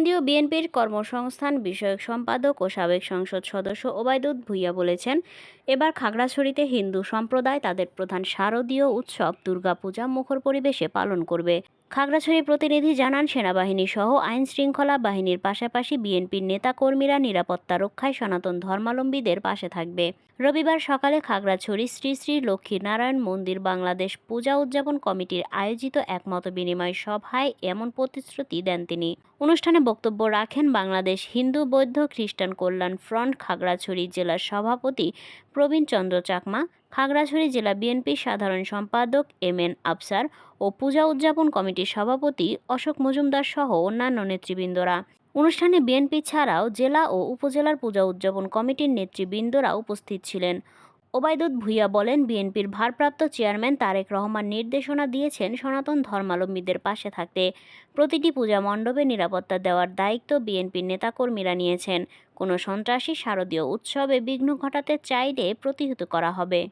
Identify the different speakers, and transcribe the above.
Speaker 1: কেন্দ্রীয় বিএনপির কর্মসংস্থান বিষয়ক সম্পাদক ও সাবেক সংসদ সদস্য ওবায়দুদ ভুইয়া বলেছেন এবার খাগড়াছড়িতে হিন্দু সম্প্রদায় তাদের প্রধান শারদীয় উৎসব দুর্গাপূজা মুখর পরিবেশে পালন করবে খাগড়াছড়ি প্রতিনিধি জানান সেনাবাহিনী সহ আইন শৃঙ্খলা বাহিনীর পাশাপাশি বিএনপির নেতাকর্মীরা নিরাপত্তা রক্ষায় সনাতন ধর্মাবলম্বীদের পাশে থাকবে রবিবার সকালে খাগড়াছড়ি শ্রী শ্রী লক্ষ্মীনারায়ণ মন্দির বাংলাদেশ পূজা উদযাপন কমিটির আয়োজিত একমত বিনিময় সভায় এমন প্রতিশ্রুতি দেন তিনি অনুষ্ঠানে বক্তব্য রাখেন বাংলাদেশ হিন্দু বৌদ্ধ খ্রিস্টান কল্যাণ ফ্রন্ট খাগড়াছড়ি জেলার সভাপতি প্রবীণ চন্দ্র চাকমা খাগড়াছড়ি জেলা বিএনপির সাধারণ সম্পাদক এম এন আফসার ও পূজা উদযাপন কমিটির সভাপতি অশোক মজুমদার সহ অন্যান্য নেতৃবৃন্দরা অনুষ্ঠানে বিএনপি ছাড়াও জেলা ও উপজেলার পূজা উদযাপন কমিটির নেতৃবৃন্দরা উপস্থিত ছিলেন ওবায়দুদ ভুইয়া বলেন বিএনপির ভারপ্রাপ্ত চেয়ারম্যান তারেক রহমান নির্দেশনা দিয়েছেন সনাতন ধর্মালম্বীদের পাশে থাকতে প্রতিটি পূজা মণ্ডপে নিরাপত্তা দেওয়ার দায়িত্ব বিএনপির নেতাকর্মীরা নিয়েছেন কোনো সন্ত্রাসী শারদীয় উৎসবে বিঘ্ন ঘটাতে চাইলে প্রতিহত করা হবে